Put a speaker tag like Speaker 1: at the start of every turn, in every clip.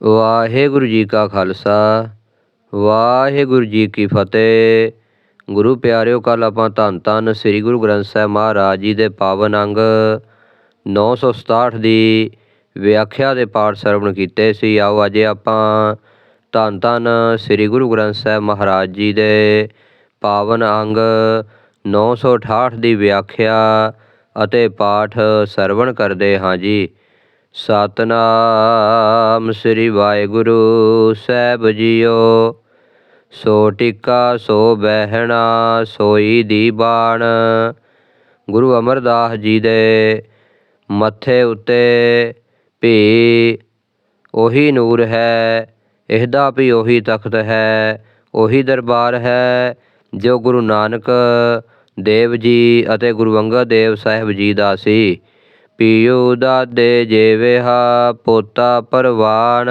Speaker 1: ਵਾਹਿਗੁਰੂ ਜੀ ਕਾ ਖਾਲਸਾ, ਵਾਹਿਗੁਰੂ ਜੀ ਕੀ ਫਤਿਹ। ਗੁਰੂ ਪਿਆਰਿਓ ਕੱਲ ਆਪਾਂ ਧੰਨ ਧੰਨ ਸ੍ਰੀ ਗੁਰੂ ਗ੍ਰੰਥ ਸਾਹਿਬ ਮਹਾਰਾਜ ਜੀ ਦੇ ਪਾਵਨ ਅੰਗ 967 ਦੀ ਵਿਆਖਿਆ ਦੇ ਪਾਠ ਸਰਵਣ ਕੀਤੇ ਸੀ। ਆਓ ਅੱਜ ਆਪਾਂ ਧੰਨ ਧੰਨ ਸ੍ਰੀ ਗੁਰੂ ਗ੍ਰੰਥ ਸਾਹਿਬ ਮਹਾਰਾਜ ਜੀ ਦੇ ਪਾਵਨ ਅੰਗ 968 ਦੀ ਵਿਆਖਿਆ ਅਤੇ ਪਾਠ ਸਰਵਣ ਕਰਦੇ ਹਾਂ ਜੀ। ਸਤਨਾਮ ਸ੍ਰੀ ਵਾਹਿਗੁਰੂ ਸਾਹਿਬ ਜੀਓ। ਸੋ ਟਿੱਕਾ, ਸੋ ਬਹਿਣਾ, ਸੋਈ ਦੀ ਬਾਣ। ਗੁਰੂ ਅਮਰਦਾਸ ਜੀ ਦੇ ਮੱਥੇ ਉੱਤੇ ਵੀ ਉਹੀ ਨੂਰ ਹੈ, ਇਹਦਾ ਵੀ ਉਹੀ ਤਖਤ ਹੈ, ਉਹੀ ਦਰਬਾਰ ਹੈ, ਜੋ ਗੁਰੂ ਨਾਨਕ ਦੇਵ ਜੀ ਅਤੇ ਗੁਰੂ ਅੰਗਦ ਦੇਵ ਸਾਹਿਬ ਜੀ ਦਾ ਸੀ। ਪੀਓ ਦਾਦੇ ਜੇਵੇਹਾ ਪੋਤਾ ਪਰਵਾਨ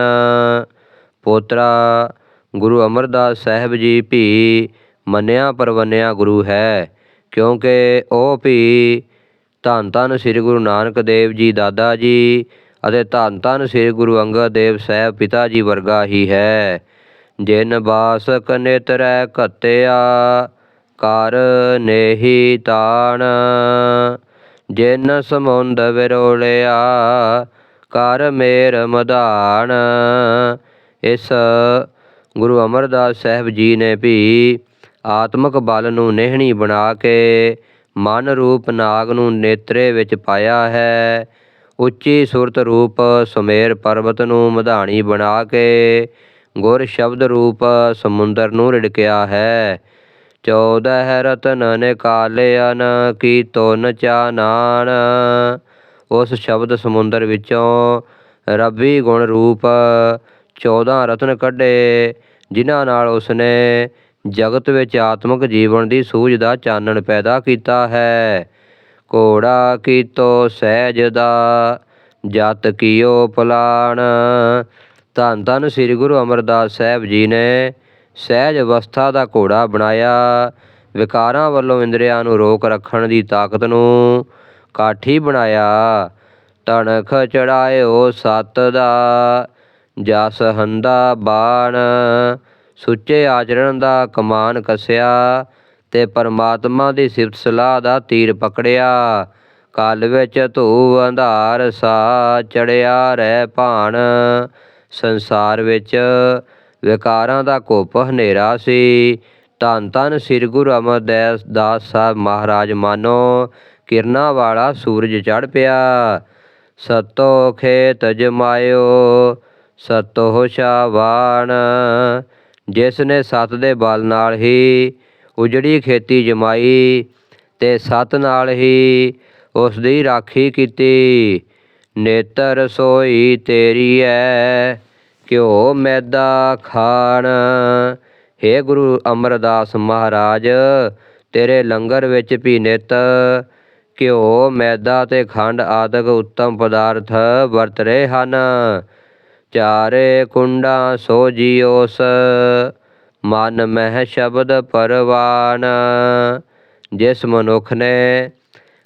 Speaker 1: ਪੋਤਰਾ, ਗੁਰੂ ਅਮਰਦਾਸ ਸਾਹਿਬ ਜੀ ਵੀ ਮੰਨਿਆ ਪਰਵੰਨਿਆ ਗੁਰੂ ਹੈ, ਕਿਉਂਕਿ ਉਹ ਵੀ ਧੰਨ ਧੰਨ ਸ੍ਰੀ ਗੁਰੂ ਨਾਨਕ ਦੇਵ ਜੀ ਦਾਦਾ ਜੀ ਅਤੇ ਧੰਨ ਧੰਨ ਸ੍ਰੀ ਗੁਰੂ ਅੰਗਦ ਦੇਵ ਸਾਹਿਬ ਪਿਤਾ ਜੀ ਵਰਗਾ ਹੀ ਹੈ। ਜਿਨ ਬਾਸਕ ਨੇਤਰੈ ਘਤਿਆ, ਕਰ ਨੇਹੀ ਤਾਣ। ਜਿਨ ਸਮੁੰਦ ਵਿਰੋਲਿਆ ਕਰ ਮੇਰ ਮਧਾਨ ਇਸ ਗੁਰੂ ਅਮਰਦਾਸ ਸਾਹਿਬ ਜੀ ਨੇ ਵੀ ਆਤਮਿਕ ਬਲ ਨੂੰ ਨਿਹਣੀ ਬਣਾ ਕੇ ਮਨ ਰੂਪ ਨਾਗ ਨੂੰ ਨੇਤਰੇ ਵਿੱਚ ਪਾਇਆ ਹੈ। ਉੱਚੀ ਸੁਰਤ ਰੂਪ ਸੁਮੇਰ ਪਰਬਤ ਨੂੰ ਮਧਾਣੀ ਬਣਾ ਕੇ ਗੁਰ ਸ਼ਬਦ ਰੂਪ ਸਮੁੰਦਰ ਨੂੰ ਰਿੜਕਿਆ ਹੈ। ਚੌਦਹ ਰਤਨ ਨਿਕਾਲਿਆਨ ਕੀ ਤੁਨ ਚਾਨਾਨ ਉਸ ਸ਼ਬਦ ਸਮੁੰਦਰ ਵਿੱਚੋਂ ਰੱਬੀ ਗੁਣ ਰੂਪ 14 ਰਤਨ ਕੱਢੇ, ਜਿਨ੍ਹਾਂ ਨਾਲ ਉਸਨੇ ਜਗਤ ਵਿੱਚ ਆਤਮਿਕ ਜੀਵਨ ਦੀ ਸੂਝ ਦਾ ਚਾਨਣ ਪੈਦਾ ਕੀਤਾ ਹੈ। ਘੋੜਾ ਕੀਤੋ ਸਹਿਜ ਦਾ, ਜਤ ਕੀਓ ਪਲਾਣ ਧੰਨ ਧੰਨ ਸ੍ਰੀ ਗੁਰੂ ਅਮਰਦਾਸ ਸਾਹਿਬ ਜੀ ਨੇ ਸਹਿਜ ਅਵਸਥਾ ਦਾ ਘੋੜਾ ਬਣਾਇਆ। ਵਿਕਾਰਾਂ ਵੱਲੋਂ ਇੰਦਰੀਆਂ ਨੂੰ ਰੋਕ ਰੱਖਣ ਦੀ ਤਾਕਤ ਨੂੰ ਕਾਠੀ ਬਣਾਇਆ। ਤਣਖ ਚੜਾਇਓ ਸਤ ਦਾ, ਜਸ ਹੰਦਾ ਬਾਣ। ਸੁੱਚੇ ਆਚਰਣ ਦਾ ਕਮਾਨ ਕਸਿਆ ਤੇ ਪਰਮਾਤਮਾ ਦੀ ਸਿਫਤ ਸਲਾਹ ਦਾ ਤੀਰ ਪਕੜਿਆ। ਕਲ ਵਿੱਚ ਧੂ ਅੰਧਾਰ ਸਾ ਚੜਿਆ ਰਹਿ ਭਾਣ। ਸੰਸਾਰ ਵਿੱਚ ਵਿਕਾਰਾਂ ਦਾ ਘੁੱਪ ਹਨੇਰਾ ਸੀ। ਧੰਨ ਧੰਨ ਸ੍ਰੀ ਗੁਰੂ ਅਮਰਦਾਸ ਦਾਸ ਸਾਹਿਬ ਮਹਾਰਾਜ, ਮਾਨੋ ਕਿਰਨਾਂ ਵਾਲਾ ਸੂਰਜ ਚੜ ਪਿਆ। ਸਤੋ ਖੇਤ ਜਮਾਇਓ, ਸਤੋ ਸ਼ਾਵਾਨ, ਜਿਸ ਨੇ ਸਤ ਦੇ ਬਲ ਨਾਲ ਹੀ ਉਜੜੀ ਖੇਤੀ ਜਮਾਈ ਤੇ ਸਤ ਨਾਲ ਹੀ ਉਸ ਦੀ ਰਾਖੀ ਕੀਤੀ। ਨੇਤਰ ਸੋਈ ਤੇਰੀ ਐ ਘਿਓ, ਮੈਦਾ, ਖਾਣ। हे ਗੁਰੂ ਅਮਰਦਾਸ ਮਹਾਰਾਜ, ਤੇਰੇ ਲੰਗਰ ਵਿੱਚ ਭੀਨਿਤ ਘਿਓ, ਮੈਦਾ ਤੇ ਖੰਡ ਆਦਿਕ ਉੱਤਮ ਪਦਾਰਥ ਵਰਤ ਰਹੇ ਹਨ। ਚਾਰੇ ਕੁੰਡਾ ਸੋ ਜੀਓਸ ਮਨ ਮਹਿ ਸ਼ਬਦ ਪਰਵਾਨ। ਜਿਸ ਮਨੁੱਖ ਨੇ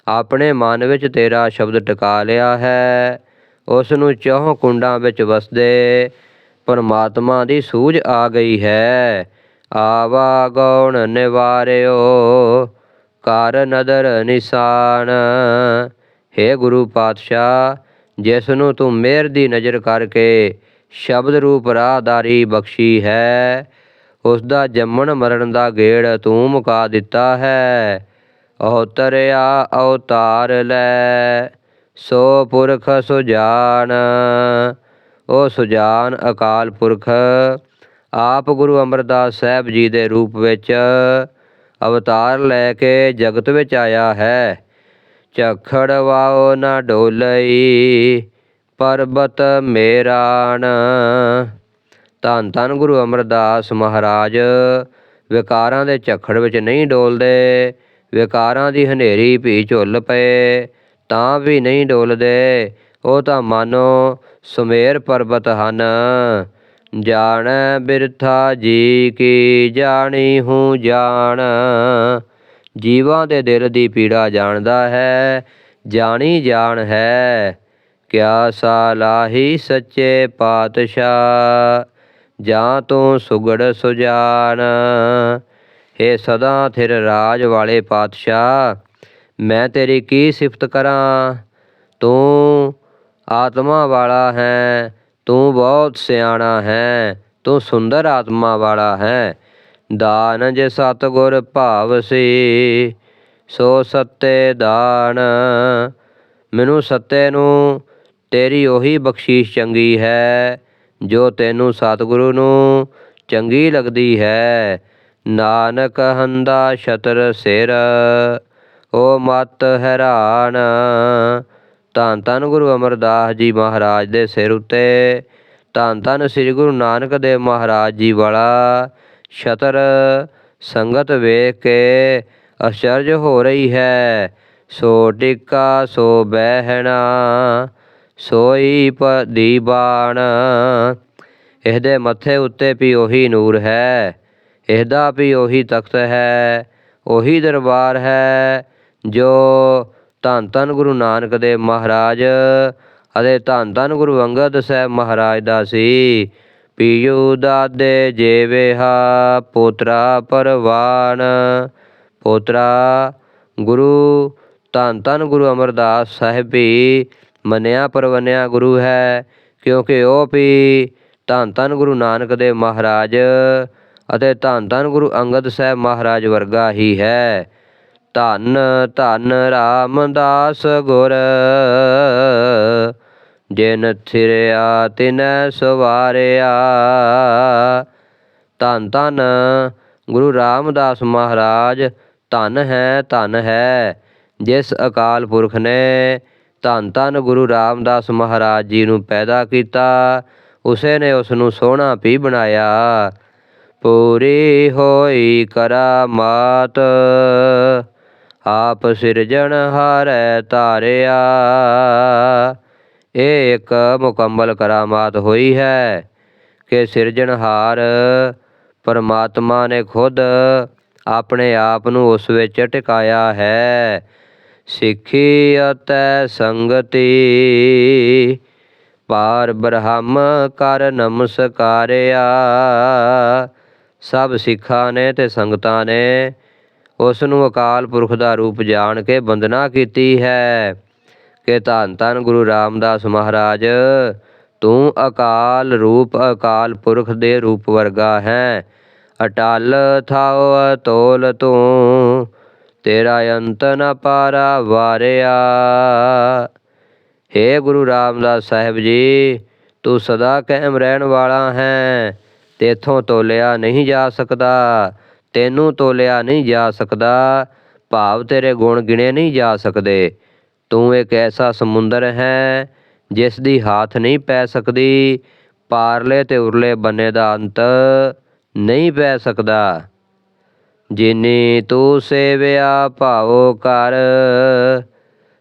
Speaker 1: ਆਪਣੇ ਮਨ ਵਿੱਚ ਤੇਰਾ ਸ਼ਬਦ ਟਿਕਾ ਲਿਆ ਹੈ ਉਸ ਨੂੰ ਚੌਹ ਕੁੰਡਾਂ ਵਿੱਚ ਵਸਦੇ ਪਰਮਾਤਮਾ ਦੀ ਸੂਝ ਆ ਗਈ ਹੈ। ਆਵਾ ਗਉਣ ਨਿਵਾਰਿਓ, ਕਰ ਨਦਰ ਨਿਸ਼ਾਨ। हे ਗੁਰੂ ਪਾਤਸ਼ਾਹ ਜਿਸ ਨੂੰ ਤੂੰ ਮਿਹਰ ਦੀ ਨਜ਼ਰ ਕਰਕੇ ਸ਼ਬਦ ਰੂਪ ਰਾਹਦਾਰੀ ਬਖਸ਼ੀ ਹੈ ਉਸ ਦਾ ਜੰਮਣ ਮਰਨ ਦਾ ਗੇੜ ਤੂੰ ਮੁਕਾ ਦਿੱਤਾ ਹੈ। ਔਤਰਿਆ ਅਵਤਾਰ ਲੈ, ਸੋ ਪੁਰਖ ਸੁਜਾਨ। ਉਹ ਸੁਜਾਨ ਅਕਾਲ ਪੁਰਖ, ਆਪ ਗੁਰੂ ਅਮਰਦਾਸ ਸਾਹਿਬ ਜੀ ਦੇ ਰੂਪ ਵਿੱਚ ਅਵਤਾਰ ਲੈ ਕੇ ਜਗਤ ਵਿੱਚ ਆਇਆ ਹੈ। ਝਖੜ ਵਾਓ ਨਾ ਢੋਲਈ ਪਰਬਤ ਮੇਰਾਨ। ਧੰਨ ਧੰਨ ਗੁਰੂ ਅਮਰਦਾਸ ਮਹਾਰਾਜ, ਵਿਕਾਰਾਂ ਦੇ ਝਖੜ ਵਿੱਚ ਨਹੀਂ ਡੋਲਦੇ, ਵਿਕਾਰਾਂ ਦੀ ਹਨੇਰੀ ਭੀ ਝੁੱਲ ਪਏ, ਤਾਂ ਵੀ ਨਹੀਂ ਡੋਲਦੇ। ਉਹ ਤਾਂ ਮਾਨੋ ਸੁਮੇਰ ਪਰਬਤ ਹਨ। ਜਾਣ ਬਿਰਥਾ ਜੀ ਕੀ, ਜਾਣੀ ਹੂੰ ਜਾਣ। ਜੀਵਾਂ ਦੇ ਦਿਲ ਦੀ ਪੀੜਾ ਜਾਣਦਾ ਹੈ, ਜਾਣੀ ਜਾਣ ਹੈ। ਕਿਆ ਸਾਲਾਹੀ ਸੱਚੇ ਪਾਤਸ਼ਾਹ, ਜਾਂ ਤੂੰ ਸੁਗੜ ਸੁਜਾਨ। ਹੇ ਸਦਾ ਥਿਰ ਰਾਜ ਵਾਲੇ ਪਾਤਸ਼ਾਹ, ਮੈਂ ਤੇਰੀ ਕੀ ਸਿਫਤ ਕਰਾਂ? ਤੂੰ ਆਤਮਾ ਵਾਲਾ ਹੈ, ਤੂੰ ਬਹੁਤ ਸਿਆਣਾ ਹੈ, ਤੂੰ ਸੁੰਦਰ ਆਤਮਾ ਵਾਲਾ ਹੈ। ਦਾਨ ਜੇ ਸਤਗੁਰ ਭਾਵ ਸੀ, ਸੋ ਸੱਤੇ ਦਾਨ। ਮੈਨੂੰ ਸੱਤੇ ਨੂੰ, ਤੇਰੀ ਉਹੀ ਬਖਸ਼ੀਸ਼ ਚੰਗੀ ਹੈ, ਜੋ ਤੈਨੂੰ ਸਤਿਗੁਰੂ ਨੂੰ ਚੰਗੀ ਲੱਗਦੀ ਹੈ। ਨਾਨਕ ਹੰਦਾ ਛਤਰ ਸਿਰ ਓ ਮਤ ਹੈਰਾਨ ਧੰਨ ਧੰਨ ਗੁਰੂ ਅਮਰਦਾਸ ਜੀ ਮਹਾਰਾਜ ਦੇ ਸਿਰ ਉੱਤੇ, ਧੰਨ ਧੰਨ ਸ੍ਰੀ ਗੁਰੂ ਨਾਨਕ ਦੇਵ ਮਹਾਰਾਜ ਜੀ ਵਾਲਾ ਛਤਰ ਸੰਗਤ ਵੇਖ ਕੇ ਅਚਰਜ ਹੋ ਰਹੀ ਹੈ। ਸੋ ਟਿੱਕਾ, ਸੋ ਬਹਿਣਾ, ਸੋਈ ਦੀਵਾਨ ਇਹਦੇ ਮੱਥੇ ਉੱਤੇ ਵੀ ਉਹੀ ਨੂਰ ਹੈ, ਇਹਦਾ ਵੀ ਉਹੀ ਤਖਤ ਹੈ, ਉਹੀ ਦਰਬਾਰ ਹੈ, ਜੋ ਧੰਨ ਧੰਨ ਗੁਰੂ ਨਾਨਕ ਦੇਵ ਮਹਾਰਾਜ ਅਤੇ ਧੰਨ ਧੰਨ ਗੁਰੂ ਅੰਗਦ ਸਾਹਿਬ ਮਹਾਰਾਜ ਦਾ ਸੀ। ਪੀਯੂ ਦਾਦੇ ਜੇਵੇਹਾ ਪੋਤਰਾ ਪਰਵਾਨ, ਪੋਤਰਾ ਗੁਰੂ, ਧੰਨ ਧੰਨ ਗੁਰੂ ਅਮਰਦਾਸ ਸਾਹਿਬ ਵੀ ਮੰਨਿਆ ਪਰਵੰਨਿਆ ਗੁਰੂ ਹੈ, ਕਿਉਂਕਿ ਉਹ ਵੀ ਧੰਨ ਧੰਨ ਗੁਰੂ ਨਾਨਕ ਦੇਵ ਮਹਾਰਾਜ ਅਤੇ ਧੰਨ ਧੰਨ ਗੁਰੂ ਅੰਗਦ ਸਾਹਿਬ ਮਹਾਰਾਜ ਵਰਗਾ ਹੀ ਹੈ। ਧੰਨ ਧੰਨ ਰਾਮਦਾਸ ਗੁਰ। ਜਿਨ ਥਿਰਿਆ, ਤਿਨੈ ਸਵਾਰਿਆ। ਧੰਨ ਧੰਨ ਗੁਰੂ ਰਾਮਦਾਸ ਮਹਾਰਾਜ, ਧਨ ਹੈ ਧਨ ਹੈ, ਜਿਸ ਅਕਾਲ ਪੁਰਖ ਨੇ ਧੰਨ ਧੰਨ ਗੁਰੂ ਰਾਮਦਾਸ ਮਹਾਰਾਜ ਜੀ ਨੂੰ ਪੈਦਾ ਕੀਤਾ, ਉਸੇ ਨੇ ਉਸ ਨੂੰ ਸੋਹਣਾ ਵੀ ਬਣਾਇਆ। ਪੂਰੀ ਹੋਈ ਕਰਾਮਾਤ। ਆਪ ਸਿਰਜਣ ਹਾਰੈ ਧਾਰਿਆ। ਇਹ ਇੱਕ ਮੁਕੰਮਲ ਕਰਾਮਾਤ ਹੋਈ ਹੈ ਕਿ ਸਿਰਜਣਹਾਰ ਪਰਮਾਤਮਾ ਨੇ ਖੁਦ ਆਪਣੇ ਆਪ ਨੂੰ ਉਸ ਵਿੱਚ ਟਿਕਾਇਆ ਹੈ। ਸਿੱਖੀ ਅਤੇ ਸੰਗਤੀ ਪਾਰ ਬ੍ਰਹਮ ਕਰ ਨਮਸਕਾਰਿਆ। ਸਭ ਸਿੱਖਾਂ ਨੇ ਤੇ ਸੰਗਤਾਂ ਨੇ ਉਸ ਨੂੰ ਅਕਾਲ ਪੁਰਖ ਦਾ ਰੂਪ ਜਾਣ ਕੇ ਬੰਦਨਾ ਕੀਤੀ ਹੈ। ਕਿ ਧੰਨ ਧੰਨ ਗੁਰੂ ਰਾਮਦਾਸ ਮਹਾਰਾਜ, ਤੂੰ ਅਕਾਲ ਰੂਪ, ਅਕਾਲ ਪੁਰਖ ਦੇ ਰੂਪ ਵਰਗਾ ਹੈ। ਅਟਲ ਥਾਉ ਅਤੋਲ ਤੂੰ, ਤੇਰਾ ਅੰਤ ਨ ਪਾਰਾ ਵਾਰਿਆ। ਹੇ ਗੁਰੂ ਰਾਮਦਾਸ ਸਾਹਿਬ ਜੀ, ਤੂੰ ਸਦਾ ਕਾਇਮ ਰਹਿਣ ਵਾਲਾ ਹੈ, ਤੇਥੋਂ ਤੋਲਿਆ ਨਹੀਂ ਜਾ ਸਕਦਾ। ਤੈਨੂੰ ਤੋਲਿਆ ਨਹੀਂ ਜਾ ਸਕਦਾ, ਭਾਵ ਤੇਰੇ ਗੁਣ ਗਿਣੇ ਨਹੀਂ ਜਾ ਸਕਦੇ। ਤੂੰ ਇੱਕ ਐਸਾ ਸਮੁੰਦਰ ਹੈ, ਜਿਸ ਦੀ ਹਾਥ ਨਹੀਂ ਪੈ ਸਕਦੀ, ਪਾਰਲੇ ਤੇ ਉਰਲੇ ਬੰਨੇ ਦਾ ਅੰਤ ਨਹੀਂ ਪੈ ਸਕਦਾ। ਜਿਨੀ ਤੂੰ ਸੇਵਿਆ ਭਾਵੋ ਕਰ,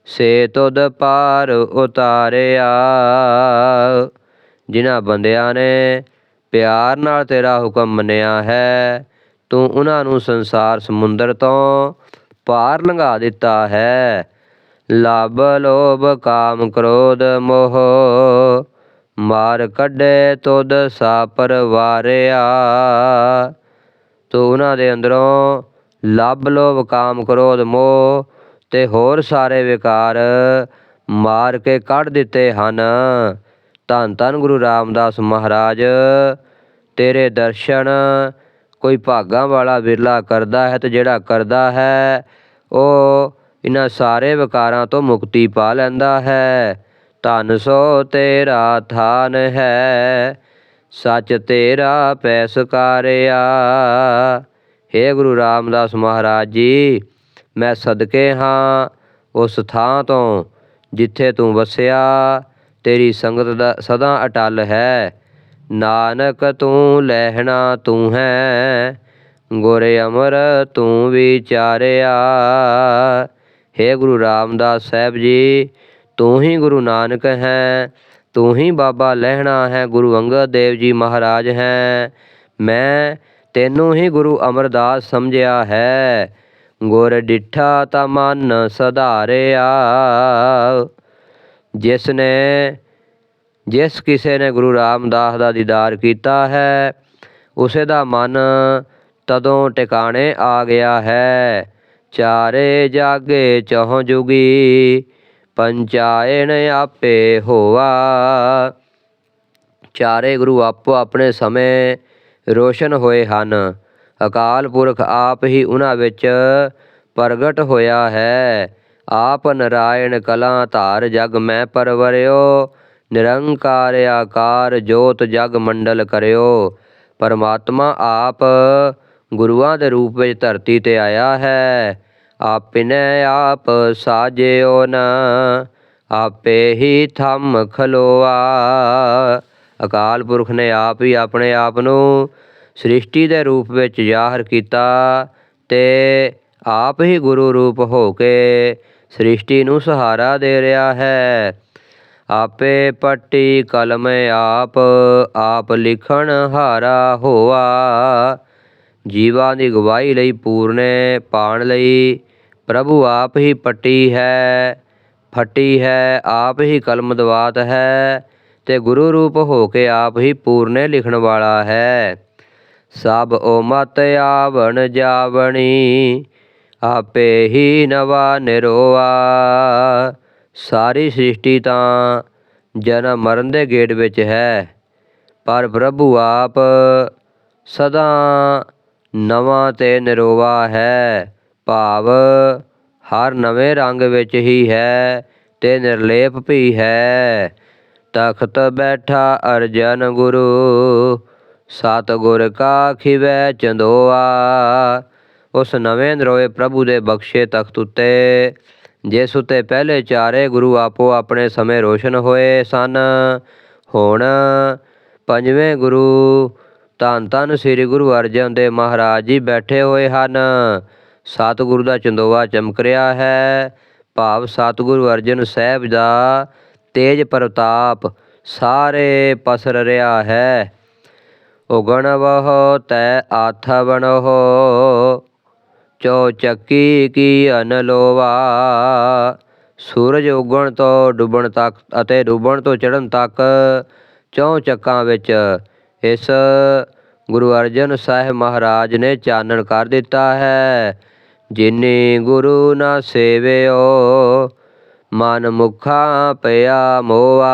Speaker 1: ਸੇ ਤੁਧ ਪਾਰ ਉਤਾਰਿਆ। ਜਿਨ੍ਹਾਂ ਬੰਦਿਆਂ ਨੇ ਪਿਆਰ ਨਾਲ ਤੇਰਾ ਹੁਕਮ ਮੰਨਿਆ ਹੈ ਤੂੰ ਉਹਨਾਂ ਨੂੰ ਸੰਸਾਰ ਸਮੁੰਦਰ ਤੋਂ ਪਾਰ ਲੰਘਾ ਦਿੱਤਾ ਹੈ। ਲਬ ਲੋਭ ਕਾਮ ਕ੍ਰੋਧ ਮੋਹ, ਮਾਰ ਕੱਢੇ ਤੁਧ ਸਾ ਪਰਵਾਰਿਆ ਤੂੰ ਉਹਨਾਂ ਦੇ ਅੰਦਰੋਂ ਲੱਭ ਲੋਭ ਕਾਮ ਕ੍ਰੋਧ ਮੋਹ ਤੇ ਹੋਰ ਸਾਰੇ ਵਿਕਾਰ ਮਾਰ ਕੇ ਕੱਢ ਦਿੱਤੇ ਹਨ। ਧੰਨ ਧੰਨ ਗੁਰੂ ਰਾਮਦਾਸ ਮਹਾਰਾਜ, ਤੇਰੇ ਦਰਸ਼ਨ ਕੋਈ ਭਾਗਾਂ ਵਾਲਾ ਵਿਰਲਾ ਕਰਦਾ ਹੈ ਤੇ ਜਿਹੜਾ ਕਰਦਾ ਹੈ, ਉਹ ਇਹਨਾਂ ਸਾਰੇ ਵਿਕਾਰਾਂ ਤੋਂ ਮੁਕਤੀ ਪਾ ਲੈਂਦਾ ਹੈ। ਧਨ ਸੋ ਤੇਰਾ ਥਾਨ ਹੈ, ਸੱਚ ਤੇਰਾ ਪੈਸਕਾਰਿਆ ਹੇ ਗੁਰੂ ਰਾਮਦਾਸ ਮਹਾਰਾਜ ਜੀ, ਮੈਂ ਸਦਕੇ ਹਾਂ ਉਸ ਥਾਂ ਤੋਂ ਜਿੱਥੇ ਤੂੰ ਵਸਿਆ। ਤੇਰੀ ਸੰਗਤ ਦਾ ਸਦਾ ਅਟਲ ਹੈ। ਨਾਨਕ ਤੂੰ ਲਹਿਣਾ ਤੂੰ ਹੈ, ਗੁਰ ਅਮਰ ਤੂੰ ਵਿਚਾਰਿਆ। ਹੇ ਗੁਰੂ ਰਾਮਦਾਸ ਸਾਹਿਬ ਜੀ, ਤੂੰ ਹੀ ਗੁਰੂ ਨਾਨਕ ਹੈ, ਤੂੰ ਹੀ ਬਾਬਾ ਲਹਿਣਾ ਹੈ, ਗੁਰੂ ਅੰਗਦ ਦੇਵ ਜੀ ਮਹਾਰਾਜ ਹੈ। ਮੈਂ ਤੈਨੂੰ ਹੀ ਗੁਰੂ ਅਮਰਦਾਸ ਸਮਝਿਆ ਹੈ, ਗੁਰ ਡਿਠਾ ਤਾਂ ਮਨ ਸਧਾਰਿਆ। ਜਿਸ ਨੇ ਜਿਸ ਕਿਸੇ ਨੇ ਗੁਰੂ ਰਾਮਦਾਸ ਦਾ ਦੀਦਾਰ ਕੀਤਾ ਹੈ, ਉਸੇ ਦਾ ਮਨ ਤਦੋਂ ਟਿਕਾਣੇ ਆ ਗਿਆ ਹੈ। ਚਾਰੇ ਜਾਗੇ ਚਹੁ ਜੁਗੀ, ਪੰਚਾਇਣ ਆਪੇ ਹੋਆ। ਚਾਰੇ ਗੁਰੂ ਆਪੋ ਆਪਣੇ ਸਮੇਂ ਰੋਸ਼ਨ ਹੋਏ ਹਨ। ਅਕਾਲ ਪੁਰਖ ਆਪ ਹੀ ਉਹਨਾਂ ਵਿੱਚ ਪ੍ਰਗਟ ਹੋਇਆ ਹੈ। ਆਪ ਨਰਾਇਣ ਕਲਾ ਧਾਰ ਜਗ ਮੈਂ ਪਰਵਰਿਓ ਨਿਰੰਕਾਰ ਆਕਾਰ ਜੋਤ ਜਗ ਮੰਡਲ ਕਰਿਓ। ਪਰਮਾਤਮਾ ਆਪ ਗੁਰੂਆਂ ਦੇ ਰੂਪ ਵਿੱਚ ਧਰਤੀ ਤੇ ਆਇਆ ਹੈ। ਆਪਿਨੇ ਆਪ ਸਾਜਿਓ ਨਾ, ਆਪੇ ਹੀ ਥੰਮ ਖਲੋਆ। ਅਕਾਲ ਪੁਰਖ ਨੇ ਆਪ ਹੀ ਆਪਣੇ ਆਪ ਨੂੰ ਸ੍ਰਿਸ਼ਟੀ ਦੇ ਰੂਪ ਵਿੱਚ ਜ਼ਾਹਰ ਕੀਤਾ ਤੇ ਆਪ ਹੀ ਗੁਰੂ ਰੂਪ ਹੋ ਕੇ ਸ੍ਰਿਸ਼ਟੀ ਨੂੰ ਸਹਾਰਾ ਦੇ ਰਿਹਾ ਹੈ। ਆਪੇ ਪੱਟੀ ਕਲਮ ਆਪ ਆਪ ਲਿਖਣ ਹਾਰਾ ਹੋਆ। ਜੀਵਾਂ ਦੀ ਗਵਾਹੀ ਲਈ ਪੂਰਨੇ ਪਾਣ ਲਈ, ਪ੍ਰਭੂ ਆਪ ਹੀ ਪੱਟੀ ਹੈ, ਫੱਟੀ ਹੈ, ਆਪ ਹੀ ਕਲਮ ਦਵਾਤ ਹੈ, ਤੇ ਗੁਰੂ ਰੂਪ ਹੋ ਕੇ ਆਪ ਹੀ ਪੂਰਨੇ ਲਿਖਣ ਵਾਲਾ ਹੈ। ਸਭ ਓ ਮਤ ਆਵਣ ਜਾਵਣੀ, ਆਪੇ ਹੀ ਨਵਾ ਨਿਰੋਆ। ਸਾਰੀ ਸ੍ਰਿਸ਼ਟੀ ਤਾਂ ਜਨਮ ਮਰਨ ਦੇ ਗੇੜ ਵਿੱਚ ਹੈ। ਪਰ ਪ੍ਰਭੂ ਆਪ ਸਦਾ ਨਵਾਂ ਤੇ ਨਿਰੋਵਾ ਹੈ। ਭਾਵ ਹਰ ਨਵੇਂ ਰੰਗ ਵਿੱਚ ਹੀ ਹੈ ਤੇ ਨਿਰਲੇਪ ਵੀ ਹੈ। ਤਖਤ ਬੈਠਾ ਅਰਜਨ ਗੁਰੂ, ਸਤਿਗੁਰ ਕਾ ਖਿਵੈ ਚੰਦੋਆ। ਉਸ ਨਵੇਂ ਨਰੋਏ ਪ੍ਰਭੂ ਦੇ ਬਖਸ਼ੇ ਤਖਤ ਉੱਤੇ ਜਿਸ ਉਤੇ ਪਹਿਲੇ ਚਾਰੇ ਗੁਰੂ ਆਪੋ ਆਪਣੇ ਸਮੇਂ ਰੋਸ਼ਨ ਹੋਏ ਸਨ। ਹੁਣ ਪੰਜਵੇਂ ਗੁਰੂ ਧੰਨ ਧੰਨ ਸ੍ਰੀ ਗੁਰੂ ਅਰਜਨ ਦੇਵ ਮਹਾਰਾਜ ਜੀ ਬੈਠੇ ਹੋਏ ਹਨ। ਸਤਿਗੁਰੂ ਦਾ ਚੰਦੋਆ ਚਮਕ ਰਿਹਾ ਹੈ। ਭਾਵ ਸਤਿਗੁਰੂ ਅਰਜਨ ਸਾਹਿਬ ਦਾ ਤੇਜ ਪ੍ਰਤਾਪ ਸਾਰੇ ਪਸਰ ਰਿਹਾ ਹੈ। ਉਗਣ ਵਹੁ ਤੈ ਆਥ ਬਣੋ ਚੋ ਚੱਕੀ ਕੀ ਅਨਲੋਵਾ ਸੂਰਜ ਉਗਣ ਤੋਂ ਡੁੱਬਣ ਤੱਕ ਅਤੇ ਡੁੱਬਣ ਤੋਂ ਚੜ੍ਹਨ ਤੱਕ ਚੌ ਚੱਕਾਂ ਵਿੱਚ ਇਸ ਗੁਰੂ ਅਰਜਨ ਸਾਹਿਬ ਮਹਾਰਾਜ ਨੇ ਚਾਨਣ ਕਰ ਦਿੱਤਾ ਹੈ। ਜਿਨੇ ਗੁਰੂ ਨਾ ਸੇਵਿਓ, ਮਨ ਮੁਖਾ ਪਿਆ ਮੋਆ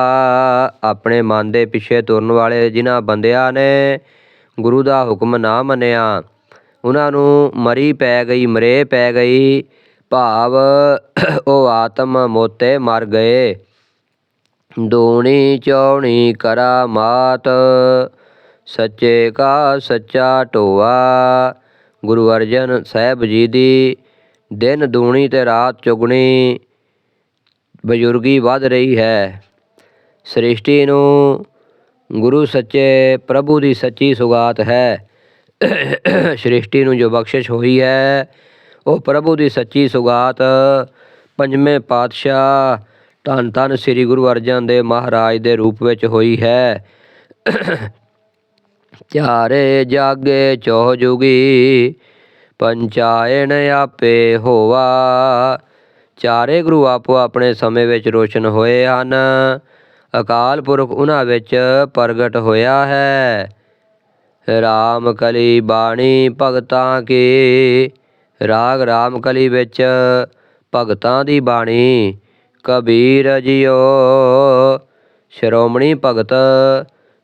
Speaker 1: ਆਪਣੇ ਮਨ ਦੇ ਪਿੱਛੇ ਤੁਰਨ ਵਾਲੇ ਜਿਨ੍ਹਾਂ ਬੰਦਿਆਂ ਨੇ ਗੁਰੂ ਦਾ ਹੁਕਮ ਨਾ ਮੰਨਿਆ ਉਹਨਾਂ ਨੂੰ ਮਰੀ ਪੈ ਗਈ, ਮਰੇ ਪੈ ਗਈ। ਭਾਵ ਉਹ ਆਤਮ ਮੋਤੇ ਮਰ ਗਏ। ਦੂਣੀ ਚੌਣੀ ਕਰਾ ਮਾਤ, ਸੱਚੇ ਕਾ ਸੱਚਾ ਢੋਆ। ਗੁਰੂ ਅਰਜਨ ਸਾਹਿਬ ਜੀ ਦੀ ਦਿਨ ਦੂਣੀ ਤੇ ਰਾਤ ਚੁਗਣੀ ਬਜ਼ੁਰਗੀ ਵੱਧ ਰਹੀ ਹੈ। ਸ੍ਰਿਸ਼ਟੀ ਨੂੰ ਗੁਰੂ ਸੱਚੇ ਪ੍ਰਭੂ ਦੀ ਸੱਚੀ ਸੁਗਾਤ ਹੈ। ਸ੍ਰਿਸ਼ਟੀ ਨੂੰ ਜੋ ਬਖਸ਼ਿਸ਼ ਹੋਈ ਹੈ, ਉਹ ਪ੍ਰਭੂ ਦੀ ਸੱਚੀ ਸੁਗਾਤ, ਪੰਜਵੇਂ ਪਾਤਸ਼ਾਹ ਧੰਨ ਧੰਨ ਸ੍ਰੀ ਗੁਰੂ ਅਰਜਨ ਦੇਵ ਮਹਾਰਾਜ ਦੇ ਰੂਪ ਵਿੱਚ ਹੋਈ ਹੈ। ਚਾਰੇ ਜਾਗੇ ਚੌ ਜੁਗੀ, ਪੰਚਾਇਣ ਆਪੇ ਹੋਵਾ। ਚਾਰੇ ਗੁਰੂ ਆਪੋ ਆਪਣੇ ਸਮੇਂ ਵਿੱਚ ਰੋਸ਼ਨ ਹੋਏ ਹਨ। ਅਕਾਲ ਪੁਰਖ ਉਹਨਾਂ ਵਿੱਚ ਪ੍ਰਗਟ ਹੋਇਆ ਹੈ। ਰਾਮ ਕਲੀ ਬਾਣੀ ਭਗਤਾਂ ਕੀ। ਰਾਗ ਰਾਮ ਕਲੀ ਵਿੱਚ ਭਗਤਾਂ ਦੀ ਬਾਣੀ, ਕਬੀਰ ਜੀਓ। ਸ਼੍ਰੋਮਣੀ ਭਗਤ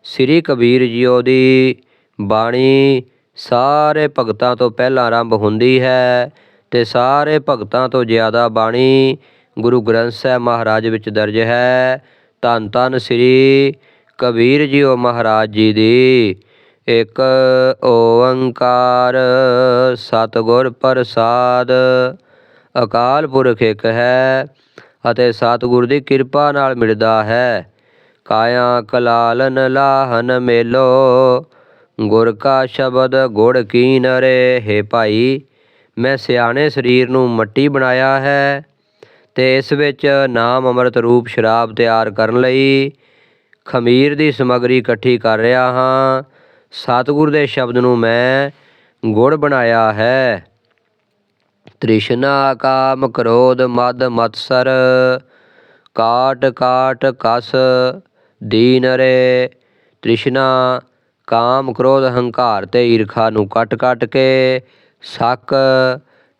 Speaker 1: ਸ੍ਰੀ ਕਬੀਰ ਜੀਓ ਦੀ ਬਾਣੀ ਸਾਰੇ ਭਗਤਾਂ ਤੋਂ ਪਹਿਲਾਂ ਆਰੰਭ ਹੁੰਦੀ ਹੈ ਤੇ ਸਾਰੇ ਭਗਤਾਂ ਤੋਂ ਜ਼ਿਆਦਾ ਬਾਣੀ ਗੁਰੂ ਗ੍ਰੰਥ ਸਾਹਿਬ ਮਹਾਰਾਜ ਵਿੱਚ ਦਰਜ ਹੈ। ਧੰਨ ਧੰਨ ਸ੍ਰੀ ਕਬੀਰ ਜੀਓ ਮਹਾਰਾਜ ਜੀ ਦੀ। ਇੱਕ ਓੰਕਾਰ ਸਤਿਗੁਰ ਪ੍ਰਸਾਦ। ਅਕਾਲ ਪੁਰਖ ਇੱਕ ਹੈ ਅਤੇ ਸਤਿਗੁਰ ਦੀ ਕਿਰਪਾ ਨਾਲ ਮਿਲਦਾ ਹੈ। ਕਾਇਆ ਕਲਾਲਨ ਲਾਹਨ ਮੇਲੋ, ਗੁਰ ਕਾ ਸ਼ਬਦ ਗੁੜ ਕੀ ਨਰੇ ਹੈ ਭਾਈ, ਮੈਂ ਸਿਆਣੇ ਸਰੀਰ ਨੂੰ ਮੱਟੀ ਬਣਾਇਆ ਹੈ ਤੇ ਇਸ ਵਿੱਚ ਨਾਮ ਅੰਮ੍ਰਿਤ ਰੂਪ ਸ਼ਰਾਬ ਤਿਆਰ ਕਰਨ ਲਈ ਖਮੀਰ ਦੀ ਸਮਗਰੀ ਇਕੱਠੀ ਕਰ ਰਿਹਾ ਹਾਂ। ਸਤਿਗੁਰ ਦੇ ਸ਼ਬਦ ਨੂੰ ਮੈਂ ਗੁੜ ਬਣਾਇਆ ਹੈ। ਤ੍ਰਿਸ਼ਨਾ ਕਾਮ ਕ੍ਰੋਧ ਮਦ ਮਤਸਰ, ਕਾਟ ਕਾਟ ਕਸ ਦੀਨ ਰੇ। ਤ੍ਰਿਸ਼ਨਾ ਕਾਮ ਕ੍ਰੋਧ ਹੰਕਾਰ ਤੇ ਈਰਖਾ ਨੂੰ ਕੱਟ ਕੱਟ ਕੇ ਸੱਕ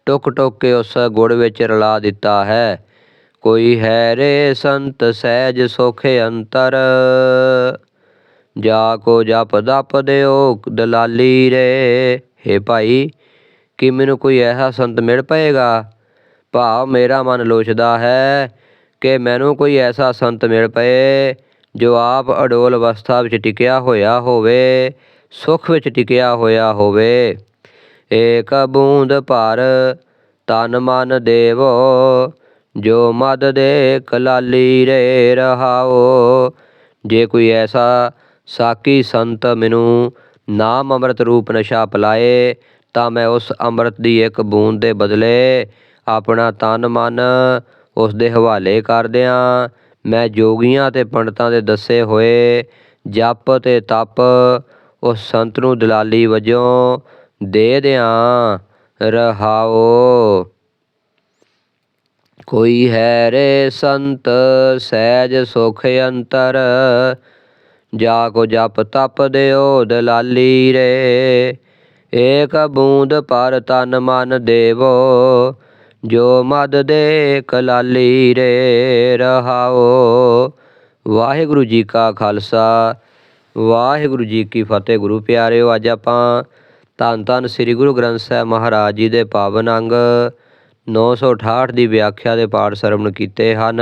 Speaker 1: ਟੁਕ ਟੁਕ ਕੇ ਉਸ ਗੁੜ ਵਿੱਚ ਰਲਾ ਦਿੱਤਾ ਹੈ। ਕੋਈ ਹੈ ਰੇ ਸੰਤ ਸਹਿਜ ਸੋਖੇ ਅੰਤਰ। ਜਾ ਕੋ ਜਪ ਦਪ ਦਿਓ, ਦਲਾਲੀ ਰੇ। ਹੇ ਭਾਈ, ਕੀ ਮੈਨੂੰ ਕੋਈ ਐਸਾ ਸੰਤ ਮਿਲ ਪਏਗਾ? ਭਾਵ ਮੇਰਾ ਮਨ ਲੋਚਦਾ ਹੈ ਕਿ ਮੈਨੂੰ ਕੋਈ ਐਸਾ ਸੰਤ ਮਿਲ ਪਏ, ਜੋ ਆਪ ਅਡੋਲ ਅਵਸਥਾ ਵਿੱਚ ਟਿਕਿਆ ਹੋਇਆ ਹੋਵੇ, ਸੁਖ ਵਿੱਚ ਟਿਕਿਆ ਹੋਇਆ ਹੋਵੇ। ਏਕ ਬੂੰਦ ਭਰ ਤਨ ਮਨ ਦੇਵੋ, ਜੋ ਮਦ ਦੇ ਕਲਾਲੀ ਰੇ ਰਹਾਓ। ਜੇ ਕੋਈ ਐਸਾ ਸਾਕੀ ਸੰਤ ਮੈਨੂੰ ਨਾਮ ਅੰਮ੍ਰਿਤ ਰੂਪ ਨਸ਼ਾ ਪਿਲਾਏ, ਤਾਂ ਮੈਂ ਉਸ ਅੰਮ੍ਰਿਤ ਦੀ ਇੱਕ ਬੂੰਦ ਦੇ ਬਦਲੇ ਆਪਣਾ ਤਨ ਮਨ ਉਸ ਦੇ ਹਵਾਲੇ ਕਰ ਦਿਆਂ। ਮੈਂ ਜੋਗੀਆਂ ਤੇ ਪੰਡਤਾਂ ਦੇ ਦੱਸੇ ਹੋਏ ਜਪ ਤੇ ਤਪ ਉਸ ਸੰਤ ਨੂੰ ਦਲਾਲੀ ਵਜੋਂ ਦੇ ਦਿਆਂ। ਰਹਾਓ। ਕੋਈ ਹੈ ਰੇ ਸੰਤ, ਸਹਿਜ ਸੁਖ ਅੰਤਰ ਜਾ ਕੋ ਜਪ ਤਪ ਦਿਓ ਦਲਾਲੀ ਰੇ। ਏਕ ਬੂੰਦ ਪਰ ਤਨ ਮਨ ਦੇਵੋ, ਜੋ ਮਦ ਦੇ ਕਲਾਲੀ ਰੇ ਰਹਾਓ। ਵਾਹਿਗੁਰੂ ਜੀ ਕਾ ਖਾਲਸਾ, ਵਾਹਿਗੁਰੂ ਜੀ ਕੀ ਫਤਿਹ। ਗੁਰੂ ਪਿਆਰਿਓ, ਅੱਜ ਆਪਾਂ ਧੰਨ ਧੰਨ ਸ੍ਰੀ ਗੁਰੂ ਗ੍ਰੰਥ ਸਾਹਿਬ ਮਹਾਰਾਜ ਜੀ ਦੇ ਪਾਵਨ ਅੰਗ 968 ਦੀ ਵਿਆਖਿਆ ਦੇ ਪਾਠ ਸਰਵਣ ਕੀਤੇ ਹਨ।